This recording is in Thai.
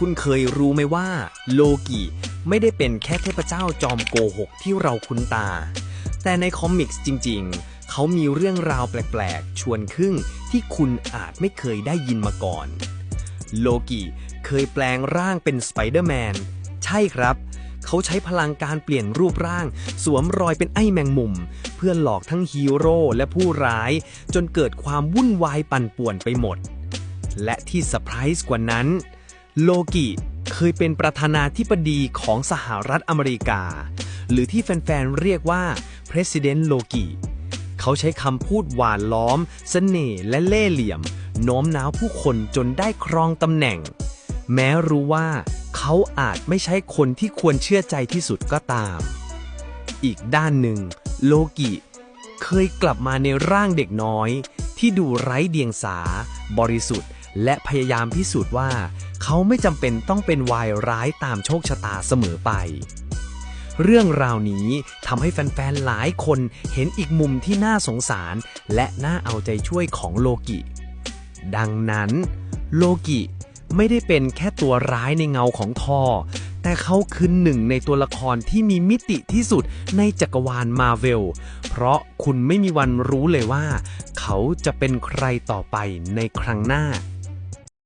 คุณเคยรู้ไหมว่า โลกิไม่ได้เป็นแค่เทพเจ้าจอมโกหกที่เราคุ้นตา แต่ในคอมิกส์จริง ๆ เขามีเรื่องราวแปลก ๆ ชวนครึ่งที่คุณอาจไม่เคยได้ยินมาก่อน โลกิเคยแปลงร่างเป็นสไปเดอร์แมน ใช่ครับ เขาใช้พลังการเปลี่ยนรูปร่าง สวมรอยเป็นไอ้แมงมุม เพื่อหลอกทั้งฮีโร่และผู้ร้าย จนเกิดความวุ่นวายปั่นป่วนไปหมด และที่เซอร์ไพรส์กว่านั้น โลกิเคยเป็นประธานาธิบดีของสหรัฐอเมริกา หรือที่แฟนๆ เรียกว่า President โลกิเขาใช้คำพูดหวานล้อมเสน่ห์และเล่ห์เหลี่ยมโน้มน้าวผู้คนจนได้ครองตำแหน่ง แม้รู้ว่าเขาอาจไม่ใช่คนที่ควรเชื่อใจที่สุดก็ตาม อีกด้านหนึ่ง โลกิเคยกลับมาในร่างเด็กน้อย ที่ดูไร้เดียงสา บริสุทธิ์ และพยายามพิสูจน์ว่า เขาไม่จำเป็นต้องเป็นวายร้ายตามโชคชะตาเสมอไป เรื่องราวนี้ทำให้แฟนๆ หลายคนเห็นอีกมุมที่น่าสงสาร และน่าเอาใจช่วยของโลกิ ดังนั้น โลกิไม่ได้เป็นแค่ตัวร้ายในเงาของทอ แต่เขาคือหนึ่งในตัวละครที่มีมิติที่สุดในจักรวาลมาเวล เพราะคุณไม่มีวันรู้เลยว่า เขาจะเป็นใครต่อไปในครั้งหน้า